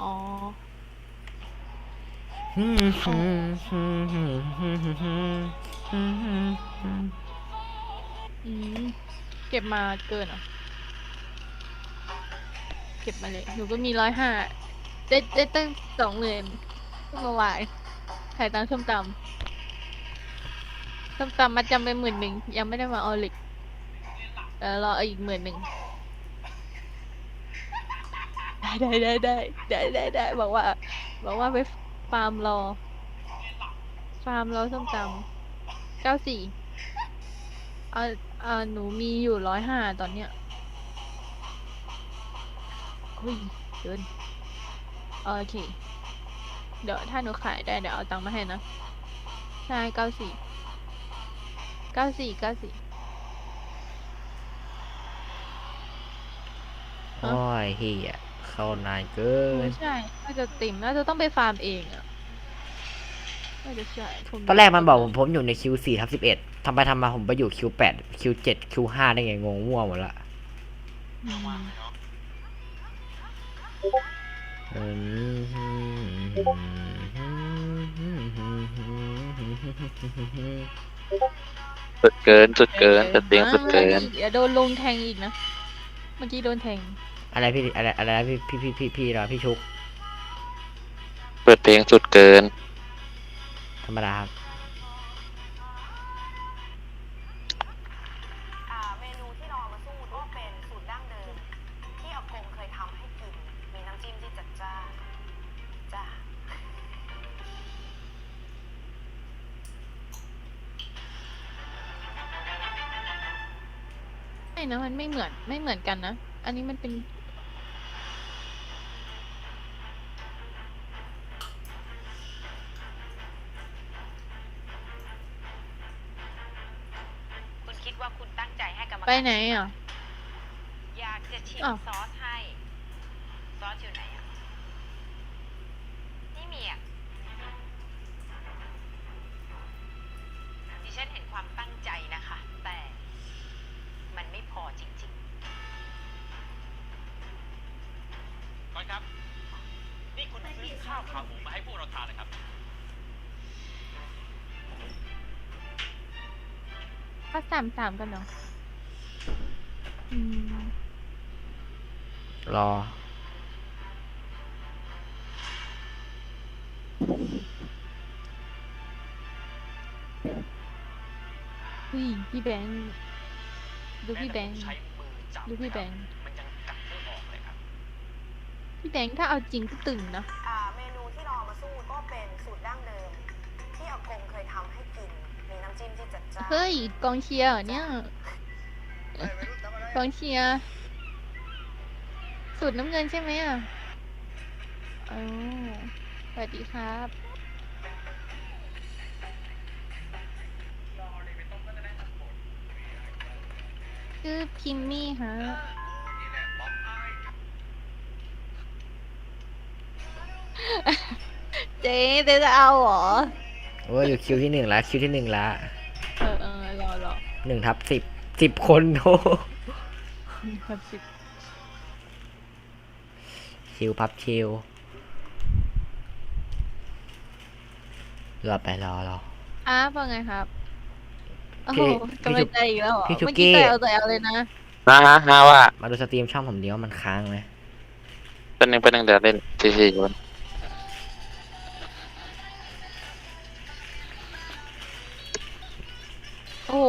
อ๋อ อืมเก็บมาเกินเหรอ เก็บมาเลย หนูก็มีร้อยห้า ได้ได้ตั้งสองหมื่นเมื่อวานถ่ายตังค์ส้มตำส้มตำมาจำไปหมื่นหนึ่ง ยังไม่ได้มาเอล็กเออรออีกหมื่นหนึ่ง ได้ได้ได้ได้ได้ได้ได้บอกว่า บอกว่าไปฟาร์มรอ ฟาร์มรอส้มตำเก้าสี่เออเออหนูมีอยู่ร้อยห้าตอนเนี้ยเฮ้ยเกินโอเค เดี๋ยวถ้าหนูขายได้เดี๋ยวเอาตังค์มาให้นะ ใช่เก้าสี่เก้าสี่เก้าสี่ โอ้ยเฮีย เข้านานเกินใช่ น่าจะติ่มน่าจะต้องไปฟาร์มเองอะน่าจะใช่ผมตอนแรกมันบอกผมผมอยู่ในคิวสี่ทับสิบเอ็ดทำไปทำมาผมไปอยู่คิวแปดคิวเจ็ดคิวห้าได้ไงงงมั่วหมดละอืมอืมสุดเกินสุดเกินสุดเตียงสุดเกินอย่าโดนลงแทงอีกนะ เมื่อกี้โดนแทง อะไรพี่อะไรอะไรนะพี่พี่พี่พี่พี่เหรอพี่ชุกเปิดเพลงสุดเกิน ธรรมดาครับอ่าเมนูที่เราเอามาสู้ก็เป็นสูตรดั้งเดิม ที่อากงเคยทำให้กิน มีน้ำจิ้มที่จัดจ้านจ้าไม่นะมันไม่เหมือนไม่เหมือนกันนะ อันนี้มันเป็น คุณคิดว่าคุณตั้งใจให้กรรมการ ไปไหนอะ อยากจะชิมอ้าว ซอสให้ ซอสอยู่ไหนอะนี่มีอะดิฉันเห็นความตั้งใจนะคะ แต่มันไม่พอจริงๆก่อนครับ นี่คุณซื้อข้าวขาหมูมาให้พวกเราทานนะครับ ก็สามสามกันเนาะอืม รออุ้ยพี่แบงค์ดูพี่แบงค์ ใช้มือจับดูพี่แบงค์ มันยังกัดไม่ออกเลยครับ พี่แบงค์ถ้าเอาจริงก็ตึงนะ อ่าเมนูที่เราเอามาสู้ก็เป็นสูตรดั้งเดิม ที่อากงเคยทำให้กิน มีน้ำจิ้มที่จัดจ้านเฮ้ยกองเชียร์เหรอเนี่ย กองเชียร์ สูตรน้ำเงินใช่ไหมอะอ๋อสวัสดีครับ ชื่อพิมมี่ฮะ เจ๊เจ๊จะเอาเหรอ โอ้ยอยู่คิวที่หนึ่งละคิวที่หนึ่งละเออเออรอรอหนึ่งทับสิบสิบคนโอ้ครับสิบ ชิวพับชิวรอไปรอรออ้าว่าไงครับ โอ้พี่โหพี่กำลัชุงใจอีกแล้วเหรอพี่ชุเมื่อกี้กี้ แต่เอาแต่เอาเลยนะ นะฮะฮะว่ามาดูสตรีมช่องผมเดียวมันค้างไหมเป็นหนึ่งเป็นหนึ่งเดี๋ยวเล่นทีทีอยู่โอ้โห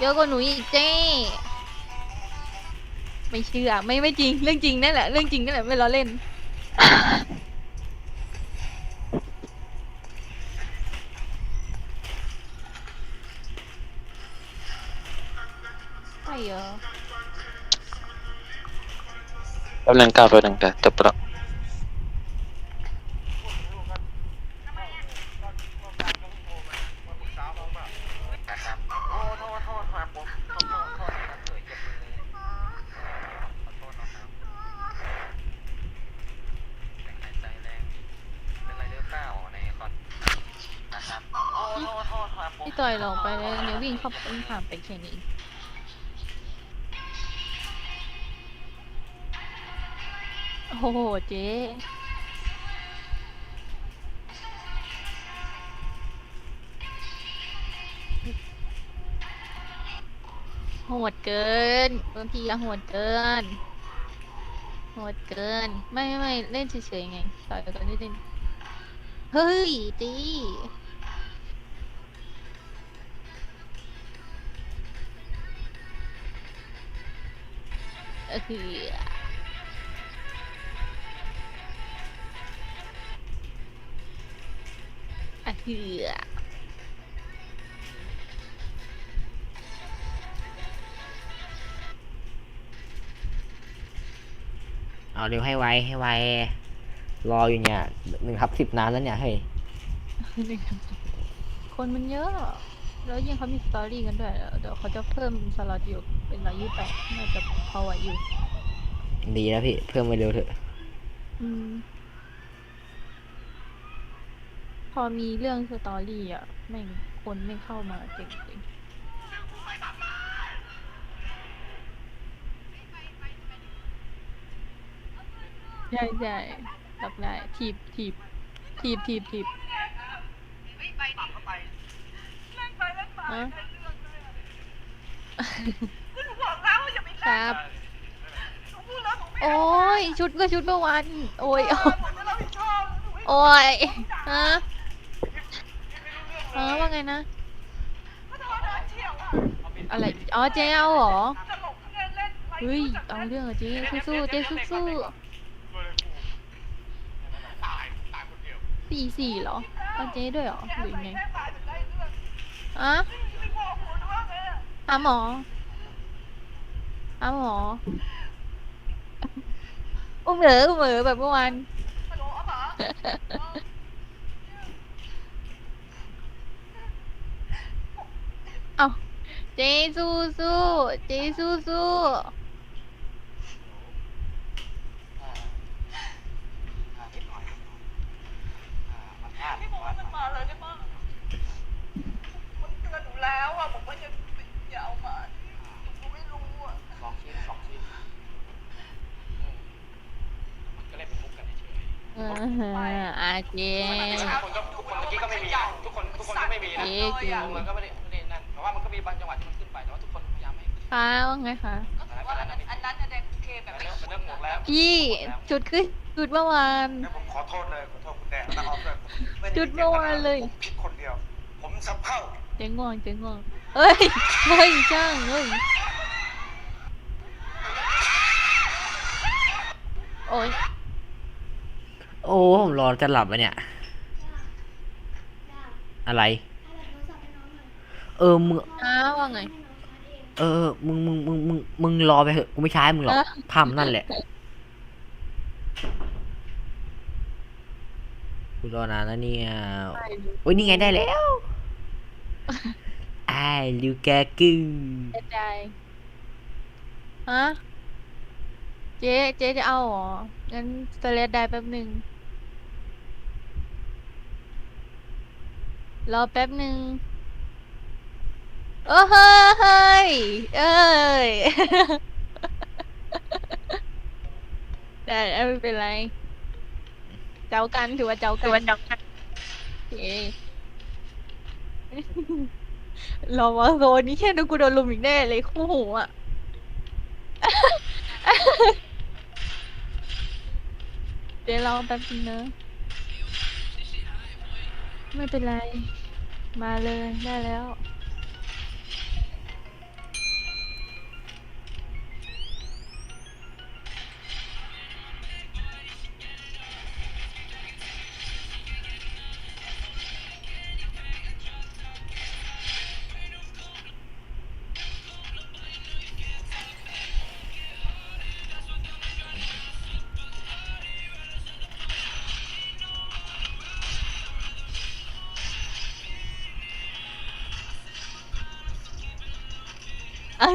เยอะกว่าหนูอีกเจ้ ไม่เชื่อ ไม่ไม่จริง เรื่องจริงนั่นแหละ เรื่องจริงนั่นแหละไม่ล้อเล่นใช่เหรอ แป๊บหนึงก้าวแป๊บหนึงเดี๋ยว จ่อยลงไปแล้วเนี่ยวิ่งเข้าวิ่งผ่านไปแค่นี้โอ้โหเจ๊โหดเกินบางทีอะโหดเกินโหดเกิน ไม่ไม่ไม่เล่นเฉยๆไงต่อยกันนิดนึงเฮ้ยตี คืออะคือเอาเร็วให้ไวให้ไวรออยู่เนี่ยหนึ่งทับสิบนานแล้วเนี่ยเฮ้ยคนมันเยอะ แล้วยิ่งเขามีสตอรี่กันด้วย เดี๋ยวเขาจะเพิ่มสล็อตอยู่เป็นร้อยยี่สิบแปดน่าจะ พอไหวอยู่ ดีแล้วพี่ เพิ่มไปเร็วเถอะ อืม พอมีเรื่องสตอรี่อะแม่งคนไม่เข้ามาเก่งจริงใช่ใช่รับได้ทีบทีบทีบทีบทีบฮะครับ โอ้ยชุดก็ชุดเมื่อวานโอ้ยโอ้ยฮะฮะว่าไงนะ อะไรอ๋อเจ๊เอาเหรอเฮ้ยเอาเรื่องอะเจ๊สู้ๆเจ๊สู้ๆสี่สี่เหรอเอาเจ๊ด้วยเหรอหรือไงอะหาหมอหาหมอ อุ้มเหลออุ้มเหลอแบบเมื่อวานเอาเจสู้สู้เจสู้สู้พี่บอกว่ามันมาเลยได้ปะมันเตือนหนูแล้วอะบอกว่าอย่าอย่าเอามาหนูไม่รู้อะสองชิ้นสองชิ้นมันก็เล่นเป็นมุกกัน เฉยเอออาเจทุกคนก็ทุกคนเมื่อกี้ก็ไม่มีนะทุกคนทุกคนก็ไม่มีนะเจ๊กูมันก็ไม่ได้ไม่ได้นั่นแต่ว่ามันก็มีบางจังหวะที่มันขึ้นไปแต่ว่าทุกคนพยายามให้ขึ้นฟ้าว่าไงคะ ก็ถือว่าอันนั้นอันนั้นอันนั้นโอเคแบบมันเริ่มมันเริ่มหมดแล้วพี่จุดขึ้นจุดเมื่อวานงั้นผมขอโทษเลยขอโทษคุณแดงและออฟด้วยผมไม่ไจุดเมื่อวานเลย ผมผิดคนเดียว ผมสับเผ่าเจ๊ง่วงเจ๊ง่วงเฮ้ยเฮ้ยช่างเฮ้ยโอ้ย โอ้ผมรอจะหลับอะเนี่ย อะไร เออมึงอ้าว่าไง เออมึงมึงมึงมึงมึงรอไปเถอะกูไม่ใช้มึงหรอกเออภาพนั่นแหละกูรอนานแล้วเนี่ยโอ้ยนี่ไงได้แล้วไอ้ลิวแกกึเจ๊ใจฮะเจ๊เจ๊จะเอาเหรอ งั้นสเลดได้แป๊บหนึ่ง รอแป๊บหนึ่งโอ้เฮ้ย เอ้ยได้ไม่เป็นไร เจ้ากันถือว่าเจ้ากันเจ้ากันโอเครอมาโซนนี้แค่ดูกูโดนลุมอีกแน่เลยคู่หูอะเดี๋ยวรอแป๊บนึงนะ ไม่เป็นไร มาเลยได้แล้ว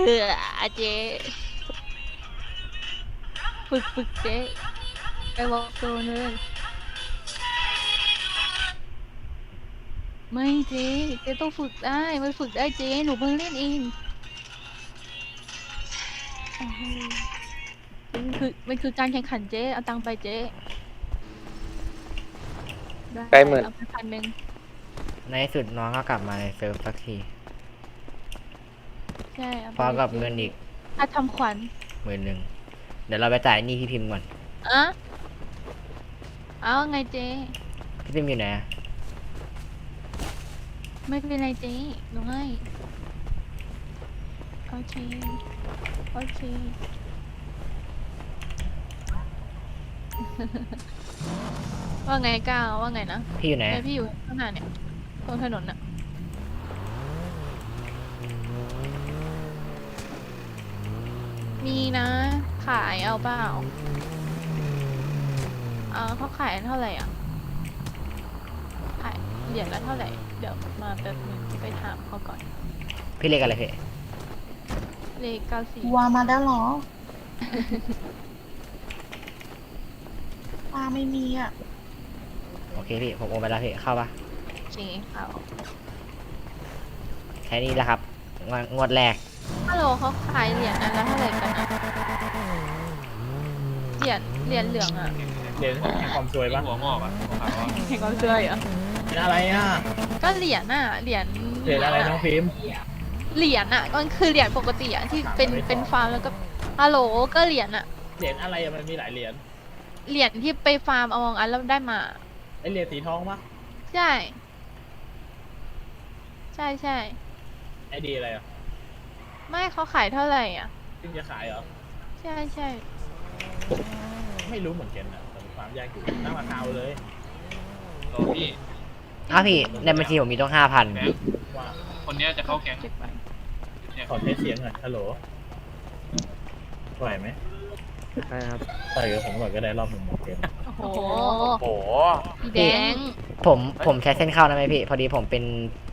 เอออาเจฝึกฝึกเจ๊ไปบอกโซนเลยไม่เจ๊เจ๊ต้องฝึกได้มันฝึกได้เจ๊หนูเพิ่งเล่นเองโอ้โหเจ๊คือมันคือการแข่งขันเจ๊เอาตังค์ไปเจ๊ได้ใกล้หมื่น เอาไปพันหนึ่งในที่สุดน้องก็กลับมาในเซิร์ฟสักที ใช่เอาไปพร้อมกับจ๊เงินอีกค่าทำขวัญหมื่นหนึ่งเดี๋ยวเราไปจ่ายหนี้พี่พิมพ์ก่อน อะเอาไงเจ๊พี่พิมพ์อยู่ไหนอะไม่เป็นไรเจ๊หนูให้โอเคโอเคว่าไงก้าวว่าไงนะพี่อยู่ไหนไออะพี่อยู่ข้างหน้าเนี่ยตรงถนนน่ะ มีนะ ขายเอาเปล่าเอาเขาขายเท่าไหร่อะขายเหรียญละเท่าไหร่ เดี๋ยวมาแป๊บนึงไปถามเขาก่อน พี่เรียกอะไรพี่เลขเก้าสี่วามาแล้วเหรอ ปลาไม่มีอะ โอเคพี่ผมโอนไปแล้วพี่เข้าปะโอเคเขาใช้นี่แหละครับงวดงวดแรก ฮัลโหลเขาขายเหรียญอันละเท่าไหร่กันอะเหรียญเหรียญเหลืองอะเดี๋ยวแห่งความซวยปะหัวงอกอะหัวขาวอะเห็นความเชื่อเหรอเป็นอะไรอะก็เหรียญน่ะเหรียญเหรียญอะไรน้องพิมพ์เหรียญอะก็คือเหรียญปกติอะที่เป็นถามไม่ตอบเป็นฟาร์มแล้วก็ฮัลโหลก็เหรียญอะเหรียญอะไรอะมันมีหลายเหรียญเหรียญที่ไปฟาร์มเอามองอันแล้วได้มาไอเหรียญสีทองปะใช่ ใช่ใช่ไอดีอะไรอะ ไม่เขาขายเท่าไหร่อะซึ่งจะขายเหรอ ใช่ใช่ไม่รู้เหมือนกันอะแต่ความยากอยู่ตั้งราคาไว้เลยโอ้พี่อ้าวพี่ในบัญชีผมมีต้องห้าพันแบงค์ว่าคนเนี้ยจะเข้าแก๊งเก็บไปเนี่ยขอเทสเสียงหน่อยฮัลโหลไหวไหมใช่ครับต่อยกับผมก่อนก็ได้รอบหนึ่งหมดเกมโอ้โหโอ้โหพี่แดงผมผมใช้เส้นเข้าได้ไหมพี่ พอดีผมเป็น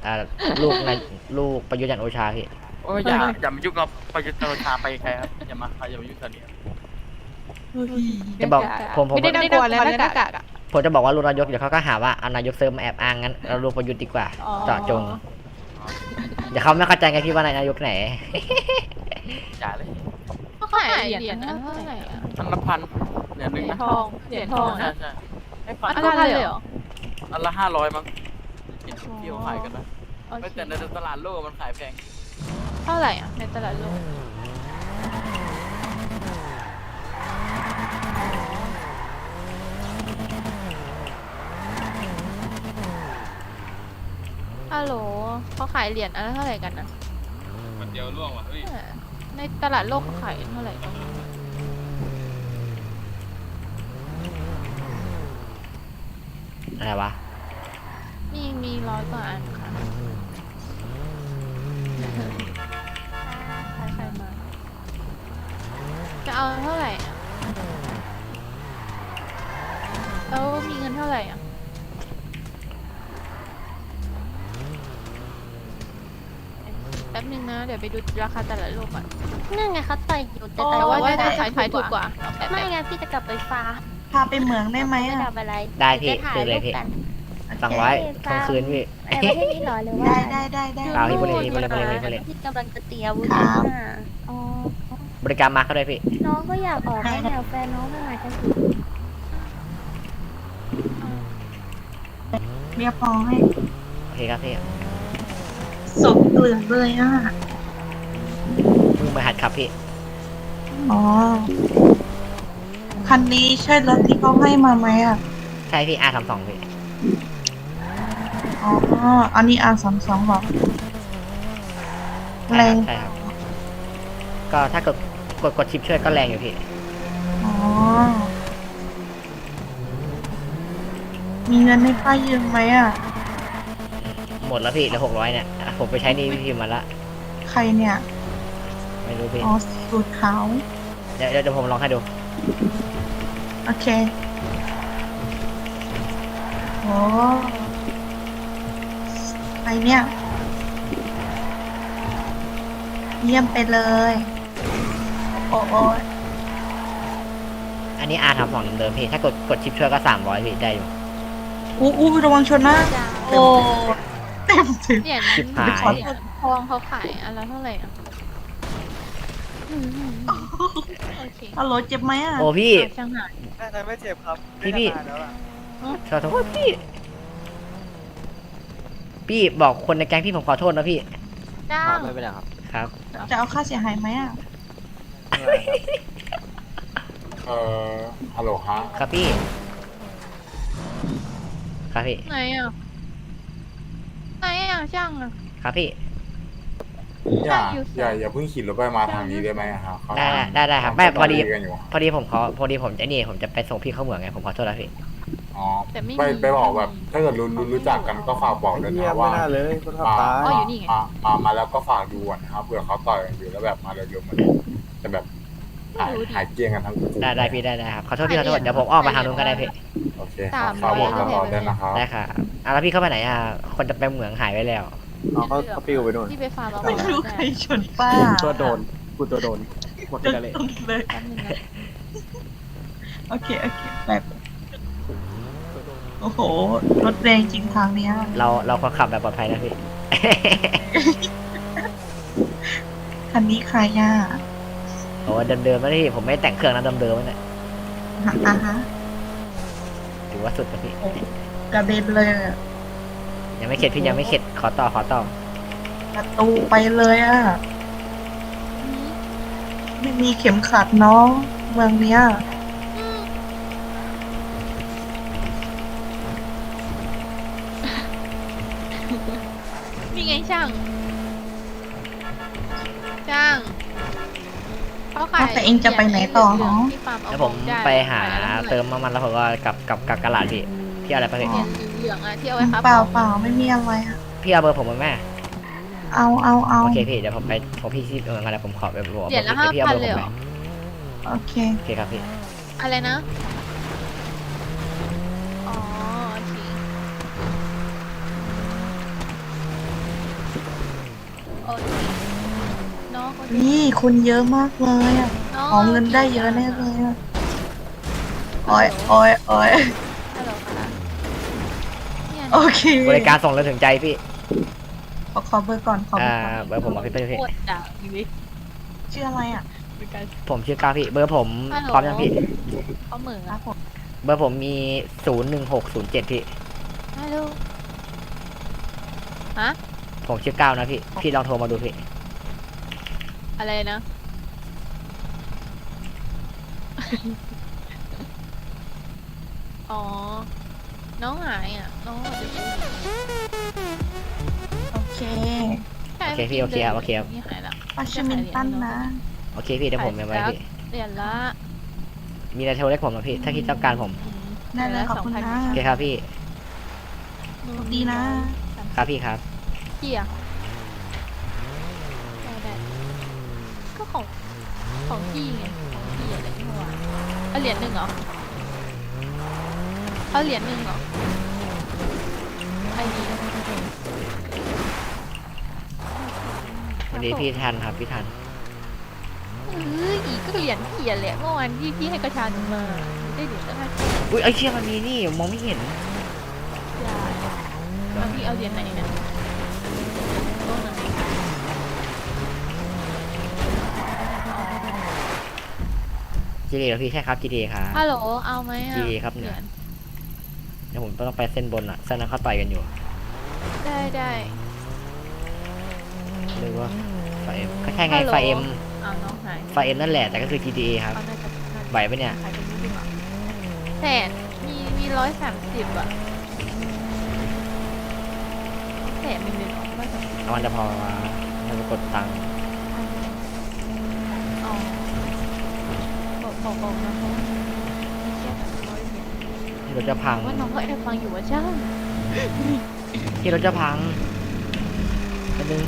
อ่าลูกในลูกประยุทธ์จันทร์โอชาพี่ โอ้ยอย่าอย่ามายุ่งกับประยุทธ์จันทร์โอชาไปใครครับอย่ามาอย่ามายุ่งกับนี้จะบอกผมผมไม่ได้น่ากลัวแล้วหน้ากากอะผมจะบอกว่าลูกนายกเดี๋ยวเขาก็หาว่าเอานายกเซิร์ฟมาแอบอ้างงั้นเราลูกประยุทธ์ดีกว่าอ๋อเจาะจง เดี๋ยวเขาไม่เข้าใจไงพี่ว่านายกไหนอย่าเลยเขาขายเหรียญอันเท่าไหร่อะอันละพันเหรียญหเหนึ่รีงยญนะทองเหรียญทองใช่นะใช่ให้พันอันละเลยเหรออันละห้าร้อยมั้งเห็นที่เขาขายกันนะโอไม่เคแต่ในตลาดโลกมันขายแพง เท่าไหร่อะในตลาดโลกฮัลโหลเขาขายเหรียญอันละเท่าไหร่กันนะวันเดียวล่วงว่ะเฮ้ยอ่าในตลาดโลกเขาขายเท่าไหร่กันอะไรวะ มีมีร้อยกว่าอันค่ะ จะเอาเท่าไหร่อะแล้วมีเงินเท่าไหร่อะ แป๊บนึงนะ เดี๋ยวไปดูราคาตลาดโลกก่อนนั่นไงเขาต่อยอยู่แต่แต่ว่าว่าจะจะขายขายถูกกว่าแป๊บไม่ๆไงพี่จะกลับไปฟ้าพาไปเหมืองได้ไหมไม่อะกลับอะไรได้พี่จะถ่าคืนเลยรูปพี่ กัน สองร้อยทั้งคืนพี่ แต่ประเทศนี้เหรอหรือว่าได้ได้ได้ได้เปล่าพี่บริเวณบริเวณบริเวณบริเวณพี่กำลังจะเตรียมอาวุธครับ มาอ๋อ บริการมาเขาด้วยพี่ น้องก็อยากออกให้แนวแฟนน้องไม่มาจังสิเรียบร้อยโอเคครับพี่ศพเกลือนเลยอะมือมาหัดขับพี่ อ๋อ คันนี้ใช่รถที่เขาให้มาไหมอะ ใช่พี่อาทำสองพี่ อ๋อ อันนี้อาสามสองหรอใช่แรครังบใช่ครับ ก็ถ้ากดก ดกดชิปช่วยก็แรงอยู่พี่ อ๋อ มีเงินให้ป้ายืมไหมอะ หมดแล้วพี่เหลือหกร้อยเนี่ยอะผมไปใช้หนี่พี่พิมพ์มาละ ใครเนี่ย ไม่รู้พี่ อ๋อสูตรขาว เดี๋ยวเดี๋ยวเดี๋ยวผมลองให้ดู โอเค โอ้ใครเนี่ย เยี่ยมไปเลยโอ้โอ้ยอันนี้อาทำสองเดิมๆพี่ ถ้ากดกดชิปช่วยก็สามร้อยพี่ได้อยู่อู้อู้ระวังชนนะโอ้เต็มถึงเหรียญชิบหายเหรียญทองเขาขายอันละเท่าไหร่อะอืมโอเคฮัลโหลเจ็บไหมอะ โอ้พี่ช่างหายน่าจะไม่เจ็บครับพี่พี่ ไม่นานแล้วล่ะขอโทษพี่ พี่บอกคนในแก๊งพี่ผมขอโทษนะพี่ จ้างไม่เป็นไรครับ ครับ จะเอาค่าเสียหายไหมอะ เอ่อฮัลโหลฮะครับพี่ ครับพี่ ไหนอะ ไหนอะช่างอะ ครับพี่ อย่าอยู่อย่าอย่าเพิ่งขี่รถไปมาทางนี้ได้ไหมอะครับได้ได้ได้ครับไม่พอดี กันอยู่พอดีผมขอพอดีผมจะนี่ผมจะไปส่งพี่เข้าเหมืองไงผมขอโทษนะพี่ อ๋อแต่ไม่ไปมีไปบอกแบบ ถ้าเกิดรู้รู้รู้จักกันก็ฝากบอกเลยเงียนะบไม่ว่าน่า เลยคนขับมาตาย อ๋ออยู่นี่ไง มามามาแล้วก็ฝากดูก่อนนะครับเผื่อเขาต่อยกันอยู่แล้วแบบมาเร็วๆมัน จะแบบหายไม่รู้ดิหายเกลี้ยงกันทั้งคู่ได้ได้พี่ได้ได้ครับขอโทษพี่ขอโทษเดี๋ยวผมอ้อมไปทางนู้นก็ได้พี่โอเคตามฝากบอกร้อยตลอดด้วยนะครับได้ค่ะอะแล้วพี่เข้าไปไหนอะคนจะไปเหมืองหายไปแล้วเอาเขาเขาปิวไปโดนที่ไปฟาร์มเอาไม่รู้ใครชนป้าตัวโดนกูตัวโดนหมดจนกันเลยตรงเลยแป๊บนึงนะโอเคโอเคแบบโอ้โหรถแรงจริงทางเนี้ย เราเราควรขับแบบปลอดภัยนะพี่คันนี้ใครอะ โอ้เดิมๆนะพี่ผมไม่แต่งเครื่องนะเดิมๆนะอะฮะถือว่าสุดนะพี่กระเด็นเลยอะยังไม่เข็ดพี่ยังไม่เข็ดขอต่อขอต่อประตูไปเลยอะ ไม่มีเข็มขัดเนาะเมืองเนี้ยนี่ไงช่าง ช่างเขาขายแต่เองจะไปไหนต่อเนาะที่ฟาร์มเอาแล้วผมได้ไปหาขยแล้วเติมน้ำมันแล้วผมก็กลับกลับกลับกระลาดพี่พี่เอาอะไรไปพี่เหรียญเหลืองๆอะที่เอาไว้ครับเปล่าเปล่าไม่มีอะไรอะพี่เอาเบอร์ผมมาแม่เอาเอาเอาโอเคพี่เดี๋ยวผมไปผมพี่ที่เอออะไรผมขอไปบอกเหรียญละพี่ห้าเอาพันเบอร์เลผยมเหรไปอโอเคโอเคครับพี่อะไรนะ น้องเขาจะนี่คุณเยอะมากเลยอะน้ขอเงินได้เยอะแน่เลยอะโอ้ยโอ้ยโอ้ยฮัลโหลค่ะเนี่ยโอเคบริการส่งเราถึงใจพี่ขอขอเบอร์ก่อนขอเบอ่าอร์ก่อนเบอร์ผมเอาพี่ไปพี่โคตรดังชีวิตชื่ออะไรอะบริการผมชื่อก้าวพี่เบอร์ผมฮัลโหล พร้อมยังพี่ เขาเหมือนครับผมเบอร์ผมมีศูนย์หนึ่งหกศูนย์เจ็ดพี่ ฮัลโหลฮะผมชื่อก้าวนะพี่พี่ลองโทรมาดูพี่ อะไรนะ อ๋อ น้องหายอะ น้องอาจจะอยู่โอเคใช่โอเคพี่โอเคครับโอเคครับ นี่หายละปาชมินตันนะ โอเคพี่เดี๋ยวผมยังไว้พี่ เหรียญละมีอะไรโทรเรียกผมนะพี่ ถ้าคิดต้องการผม อืมได้เลยขอบคุณนะ โอเคครับพี่สวัสดีนะ ครับพี่ครับพี่อะได้ได้ก็ของ ของพี่ไงของพี่อะไรที่เมื่อวานเอาเหรียญหนึ่งเหรอเอาเหรียญหนึ่งเหรอไอ้นี่วันนี้พี่ทันครับพี่ทันเอออีกก็เหรียญพี่อะแหละเมื่อวานที่พี่ให้กระชาหนึ่งมาได้เหรียญตั้งห้าสิบอุ้ยไอ้เชี่ยมันมีนี่มองไม่เห็นได้เอาพี่เอาเหรียญไหนเนี่ย จีดีเหรอพี่ใช่ครับจีดีครับ ฮัลโหล เอาไหมอะดีครับเนี่ยหรีญเดี๋ยวผมต้องไปเส้นบนอะเส้นนั้นเขาต่อยกันอยู่ได้ได้หรือว่าไฟเอ็มก็ใช่ไงฮัลโหลไฟเอ็มเอาน้องหายไฟเอ็มนั่นแหละแต่ก็คือ GTA ครับเอาน่าจะน่าจะไหวปะเนี่ย ขายเป็นนิดนึงเหรอแสนมีมีร้อยสามสิบอะแสนหนึ่งเลยเหรอร้อยสามสิบ เอามันจะพอมาให้มากดตังค์ อ๋อ บอกบอกบอกน้องเขาแค่แบบร้อยเหรียญที่รถจะพัง ว่าน้องก็แอบฟังอยู่ว่าช่างที่รถจะพังอันนึง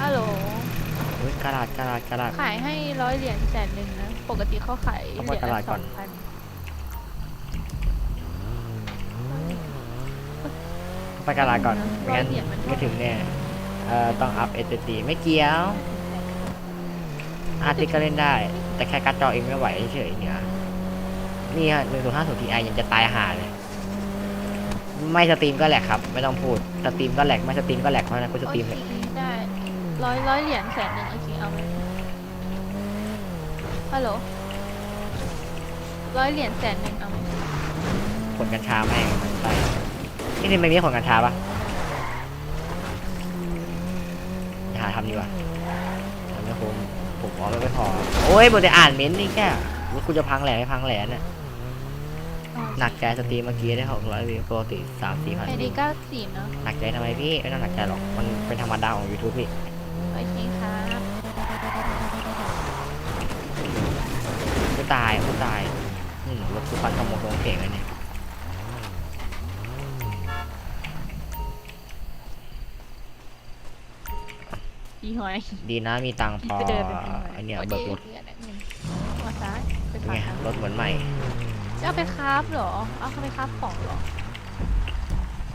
ฮัลโหลอุ้ยกระดาษกระดาษกระดาษ ขายให้ร้อยเหรียญแสนหนึ่งนะ ปกติเขาขายเหเอารีไปยญตลาละดสก่ออน งพันไปกระดาษก่อนไม่งั้นไม่ถึงแน่เอ่อต้องอัพเอสดีไม่เกี่ยวอาร์ติก็เล่นได้ แต่แค่การ์ดจอเองไม่ไหวเฉยๆเนี่ยนี่ฮะหนึ่งศูนย์ห้าศูนย์ทีไอยังจะตายห่าเลย ไม่สตรีมก็แหลกครับ ไม่ต้องพูด สตรีมก็แหลก ไม่สตรีมก็แหลกเพราะฉะนั้นกูสตรีมโอเลยเคได้ร้อยร้อยเหรียญแสนหนึ่งโอเคเอาไหมฮัลโหลร้อยเหรียญแสนหนึ่งเอาไหมขนกัญชาแม่งไปนี่นี่ไม่มีขนกัญชาปะหาทำดีกว่าทำไม่คุ้ม ผมขอไม่พอโอ้ยบนแต่อ่านเม้นต์นี่แค่ว่ากูจะพังแหล่ไม่พังแหล่น่ะหนักใจสตรีมเมื่อกี้ได้หกร้อยวิวปกติสามสี่พันไอดีเก้าสี่เนาะหนักใจทำไมพี่ไม่ต้องหนักใจหรอกมันเป็นธรรมดาของ YouTube พี่โอเคครับไม่ตายไม่ตายอืมรถทุกคันขโมยตรงเก่งเลยเนี่ย อีหอยดีนะมีตังค์พอจะเดินไปทางไหนไอเนี่ยโอคเบิกรถเดี๋ยวนะหนึ่งหัวซ้ายไปเป็นขวาไงรถเหมือนใหม่จะเอาไปคราฟเหรอ เอาไปคราฟของเหรอ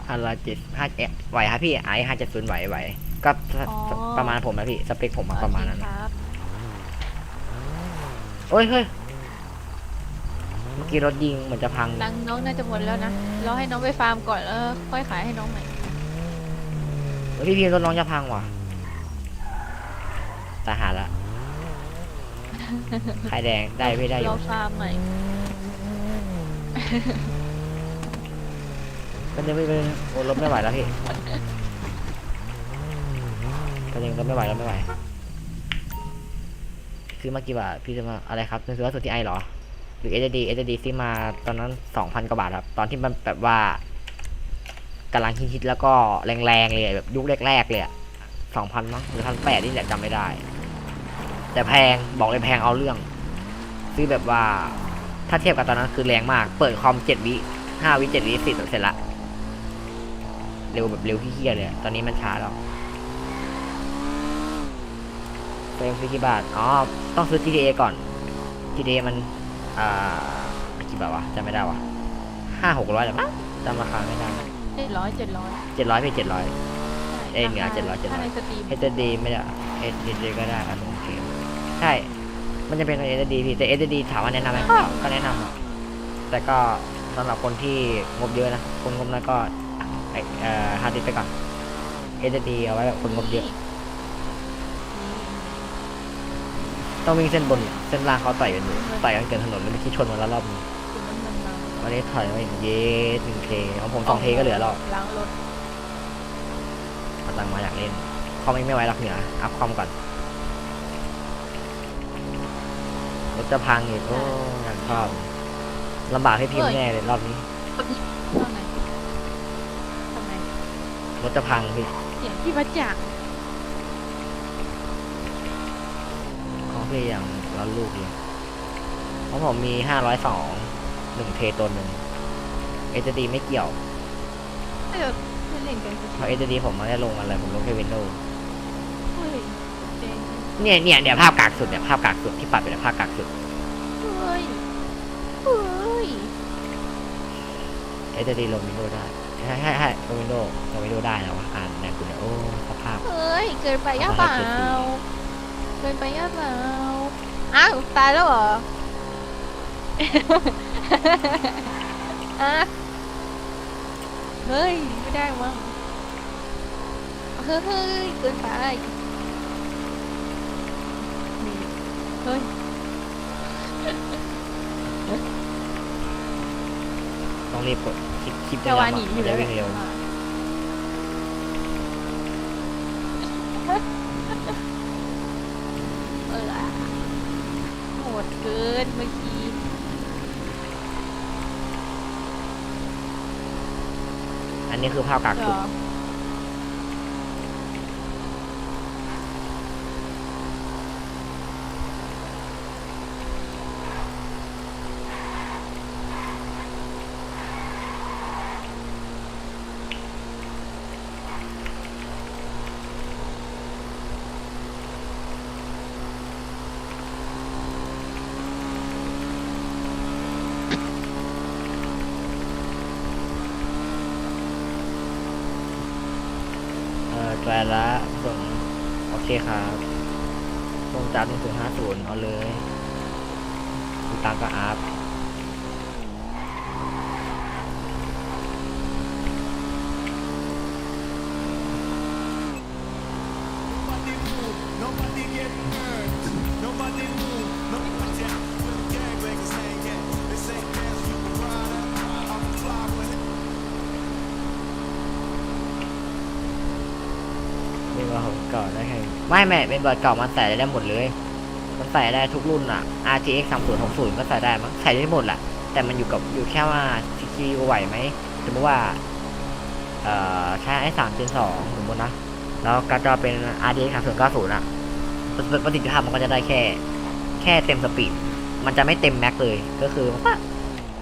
ห้าร้อยเจ็ดห้าเอ็ดไหวครับพี่ไอห้าเจ็ดศูนย์ไหวไหวก็ประมาณผมนะพี่สเปคผมอะประมาณนั้นโอเคนะครับบโอ้ยเฮ้ยเมื่อกี้รถยิงเหมือนจะพัง ตังค์น้องน่าจะหมดแล้วนะรอให้น้องไปฟาร์มก่อนแล้วค่อยขายให้น้องใหม่ เฮ้ยพี่พีรถน้องจะพังว่ะ ตายหาละไข่แดงได้ไม่ได้อรยู่อฟาร์มใหม่ก็ยังไม่เป็นโอ้รถไม่ไหวแล้วพี่ก็ยังรถไม่ไหวรถไม่ไหวซื้อมากี่บาทพี่ซื้อมาอะไรครับซื้อว่าสุดที่ไอเหรอ หรือ SD SD ซื้อมาตอนนั้นสองพันกว่าบาทครับ ตอนที่มันแบบว่ากำลังฮิตๆแล้วก็แรงๆเลยแบบยุคแรกๆเลยสองพันมั้งหรือพันแปดนี่แหละจำไม่ได้ แต่แพงบอกเลยแพงเอาเรื่อง ซื้อแบบว่า ถ้าเทียบกับตอนนั้นคือแรงมาก เปิดคอมเจ็ดวิห้าวิเจ็ดวิสิบเสร็จละ เร็วแบบเร็วขี้เกียจเลยอะตอนนี้มันช้าแล้วเฟรมซื้อกี่บาท อ๋อ ต้องซื้อ GTA ก่อน GTA มัน อ่า กี่บาทวะจำไม่ได้วะห้าหกร้อยหรือมั้งจำราคาไม่ได้เจ็ดร้อยเจ็ดร้อยเจ็ดร้อยพี่เจ็ดร้อยเอ้ยเหนือ700 700ถ้าในสตรีม HD ไม่ได้ HD ก็ได้อันโอเค ใช่ มันจะเป็น HD พี่แต่ HD ถามว่าแนะนำไหมก็ก็แนะนำอะแต่ก็สำหรับคนที่งบเยอะนะ คนงบน้อยก็ไอ้เอ่อฮาร์ดดิสก์ไปก่อน HD เอาไว้แบบคนงบเยอะ ต้องวิ่งเส้นบน เส้นล่างเขาต่อยกันอยู่ต่อยกันเกินถนนแล้วเมื่อกี้ชนมาแล้วรอบนึงคุณมันมันมาวันนี้ถอยมาอีกเย้หนึ่งเทของผมสองเทก็เหลือแล้วล้างรถเอาตังค์มาอยากเล่นคอมไม่ไหวหรักเหนืออัพคอมก่อน รถ จะพังอีกโอ้งานชอบลำบากให้พิมพ์แน่เลยรอบนี้ทำไงทำไงรถจะพังพี่เสียงพี่ประจักษ์ของพี่อย่างละลูกเลยเพราะผมมีห้าร้อยสองหนึ่งเทตัวหนึ่งเอจดีไม่เกี่ยวเดี๋ยวไม่เล่นกันสิเพราะเอจดีผมไม่ได้ลงอะไรผมลงแค่วินโดว์เฮ้ยเจ๋ง เนี่ยเนี่ยเนี่ยภาพกากสุดเนี่ยภาพกากสุดที่ปัดไปเนี่ยภาพกากสุดเฮ้ยเฮ้ยเอจดีลงวินโดว์ได้ให้ให้ให้ลงวินโดว์ลงวินโดว์ได้แล้ววะอ่านแนวคุณเนี่ยโอ้สภาพเฮ้ยเกินไปย่าเปล่าเกินไปย่าเปล่าอ้าวตายแล้วเหรออะเฮ้ยไม่ได้มั้งเฮ้ยเกินไปเฮ้ย ต้อง รีบกดคลิปคลิปจะวาหนีอยู่จะแล้ววิ่งเร็วเออโหดเกินเมื่อกี้อันนี้คือภาพกากเหรสุดอเอ เป็นบอร์ดเก่าได้ไงไม่แม่เป็นบอร์ดเก่ามันใส่ได้หมดเลย มันใส่ได้ทุกรุ่นอะ RTX 3060 ก็ใส่ได้มั้งใส่ได้หมดแหละแต่มันอยู่กับอยู่แค่ว่า CPU ไหวไหมสมมติว่าเอ่อใช้ i3 Gen 2สมมตินะ แล้วการ์ดจอเป็น RTX 3090อะ ประสิประสิทธิภาพมันก็จะได้แค่ แค่เต็มสปีด มันจะไม่เต็มแม็กเลย ก็คือมันก็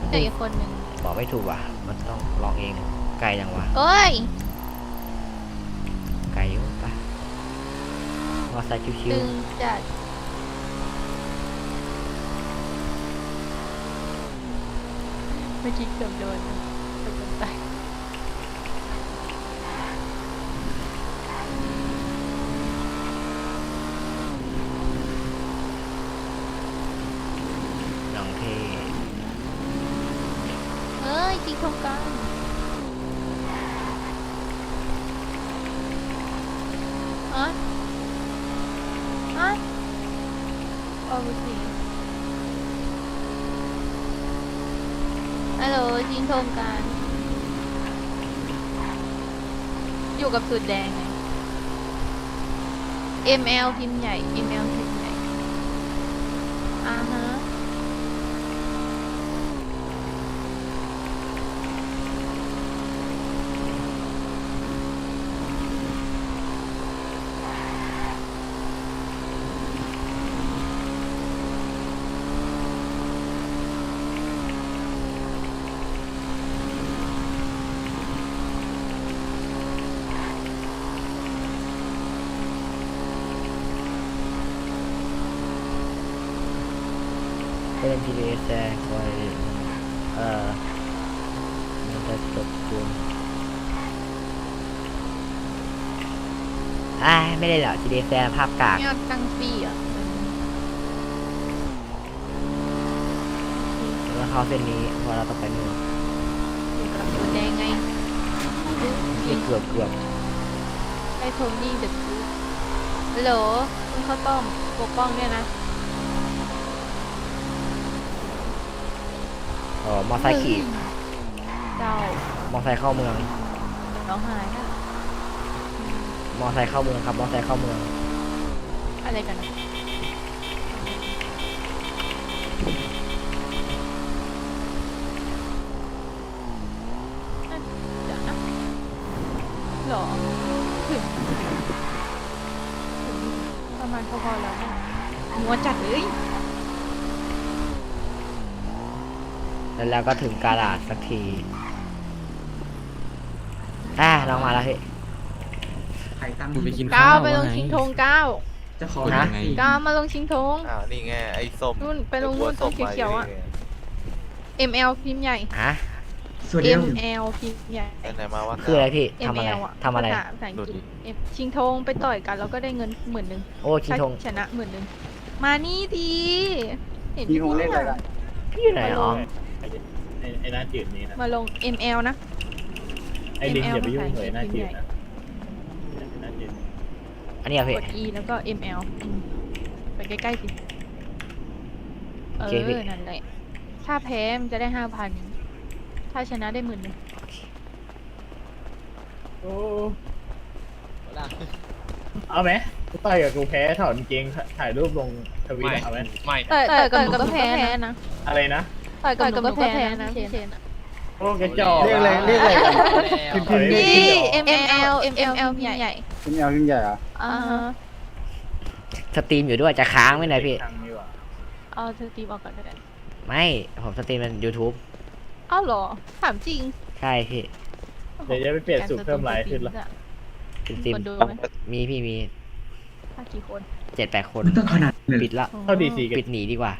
แต่อีกคนหนึ่งบอกไม่ถูกว่ะ มันต้องลองเองไกลจังวะ เอ้ย ไกลอยู่ปะมอไซค์ชิวตึงจัดเมื่อกี้เกือบโดนเกือบโดนตาย ๆน้องเท่ เอ้ยจริงโครงการฮะฮะโอ้สิฮัล โงโครงการ อยู่กับสุดแดงไง ML พิมพ์ใหญ่ ML พิมพ์ใหญ่อ่าฮะ ก็เล่น GPS แต่คอยเอ่อมันจะตกจูนอ่าไม่ได้หรอก GPS แต่ภาพกากยอดตังฟรีอะแล้วเข้าเส้นนี้เพราะเราต้องไปนู่นอยู่กับสุดแดงไงนี่เกือบเกือบไอ้โทนี่เด็กฮัลโหลคุณข้าวต้มปกป้องเนี่ยนะ ออมอไซค์ขี่เจ้ามอไซค์เข้าเมืองน้องหายนะมอไซค์เข้าเมืองครับ มอไซค์เข้าเมือง อะไรกันนะเดี๋ยวนะหรอถึงประมาณพอๆแล้วนะมัวจัดเลย แล้วเราก็ถึงกาลาดสักทีอ่าน้องมาแล้วพี่ ใครตั้งคุณไปกิน ก้าข้าววไปลงว่าไงชิงธงก้าวจะขอฮะไง ก้าวมาลงชิงธงอ่านี่ไงไอ้ส้มนู่นไปลงนู่นตรงเขียวๆอะ ML พิมพ์ใหญ่ ฮะ สวัสดีครับ ML พิมพ์ใหญ่ ไปไหนมาวะคืออะไรพี่ทำอะไร ML อะทำอะไร ภาษาภาษาอังกฤษ M ชิงธงไปต่อยกันแล้วก็ได้เงินหมื่นหนึ่งโอ้ชิงทงถ้าชนะหมื่นหนึ่งมานี่ดี เห็นพี่คงเล่นอะไรกันพี่อยู่ไหนอ๋อ ไอ้ไอ้หน้าจืดนี้นะ มาลง ML นะ ไอ้ลิง ML อย่าไปยุ่งเลยหน้าจืดภาษาอังกฤษนะหน้าจืดอันนี้เหรอกพี่ด E แล้วก็ ML อืมไปใกล้ๆสิเอโอเคพี่ อ นั่นแหละ ถ้าแพ้มันจะได้ห้าพัน ถ้าชนะได้หมื่นหนึ่งโอ้เอาไหมต่อยกับกูแพ้ถอดกางเกงถ่ายรูปลงทวิตไม่เอาไหมไม่ต่อยต่อยกับหนูก็แพ้นะ อะไรนะ ต่อยกับหนูก็แพ้นะพี่เชนอะโอ้กระจอกเรียกอะไรเรียกอะไรกันพิมพ์พิมพ์นี่พิมพ์ ML ML พิมพ์ใหญ่เป็นเอลยิ่งใหญ่เหรออ่าฮะสตรีมอยู่ด้วยจะค้างไหมเนะพี่ ทางนี้ว่ะเอาสตรีมออกก่อนก็ได้ไม่ผมสตรีมเป็น YouTube เอ้าเหรอ ถามจริงใช่พี่เดี๋ยวจะไปเปลี่ยนสูตรเพิ่มไลฟ์ขึ้นละ สตรีมคนดูไหมมีพี่มีถ้ากี่คนเจ็ดแปดคน ต้องขนาดเลยปิดละเข้าดีซีกัน ปิดหนีดีกว่า